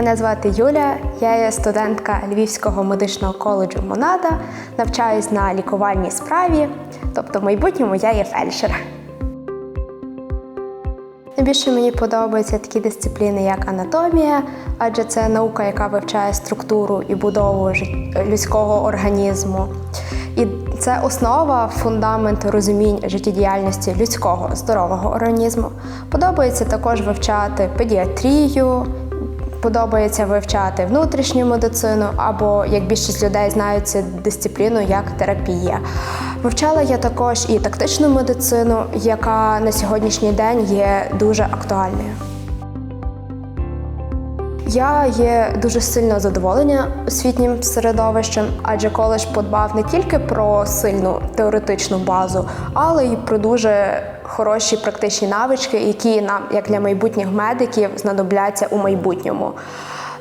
Мене звати Юля, я є студентка Львівського медичного коледжу Монада, навчаюсь на лікувальній справі, тобто в майбутньому я є фельдшер. Найбільше мені подобаються такі дисципліни, як анатомія, адже це наука, яка вивчає структуру і будову людського організму. І це основа, фундамент розуміння життєдіяльності людського здорового організму. Подобається також вивчати педіатрію, подобається вивчати внутрішню медицину, або як більшість людей знають цю дисципліну як терапія. Вивчала я також і тактичну медицину, яка на сьогоднішній день є дуже актуальною. Я є дуже сильно задоволення освітнім середовищем, адже коледж подбав не тільки про сильну теоретичну базу, але й про дуже хороші практичні навички, які нам, як для майбутніх медиків, знадобляться у майбутньому.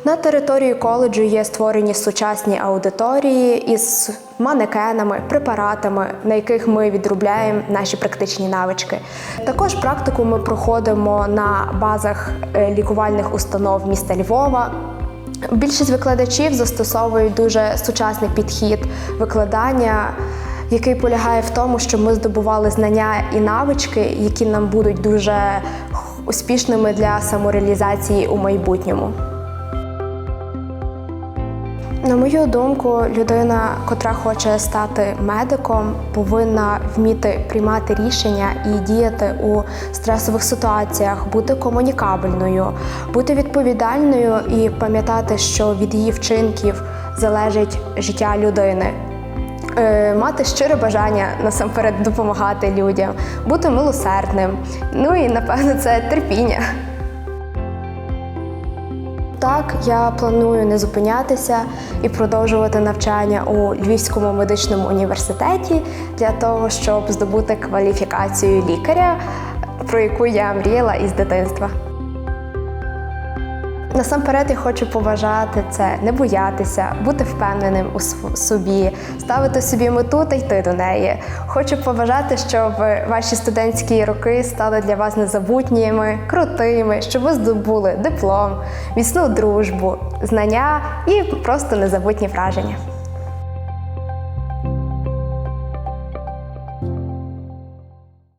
На території коледжу є створені сучасні аудиторії із манекенами, препаратами, на яких ми відробляємо наші практичні навички. Також практику ми проходимо на базах е, лікувальних установ міста Львова. Більшість викладачів застосовують дуже сучасний підхід викладання, який полягає в тому, що ми здобували знання і навички, які нам будуть дуже успішними для самореалізації у майбутньому. На мою думку, людина, котра хоче стати медиком, повинна вміти приймати рішення і діяти у стресових ситуаціях, бути комунікабельною, бути відповідальною і пам'ятати, що від її вчинків залежить життя людини. Е, Мати щире бажання насамперед допомагати людям, бути милосердним. Ну і напевно це терпіння. Так, я планую не зупинятися і продовжувати навчання у Львівському медичному університеті для того, щоб здобути кваліфікацію лікаря, про яку я мріяла із дитинства. Насамперед я хочу поважати це не боятися, бути впевненим у собі, ставити собі мету та йти до неї. Хочу поважати, щоб ваші студентські роки стали для вас незабутніми, крутими, щоб ви здобули диплом, міцну дружбу, знання і просто незабутні враження.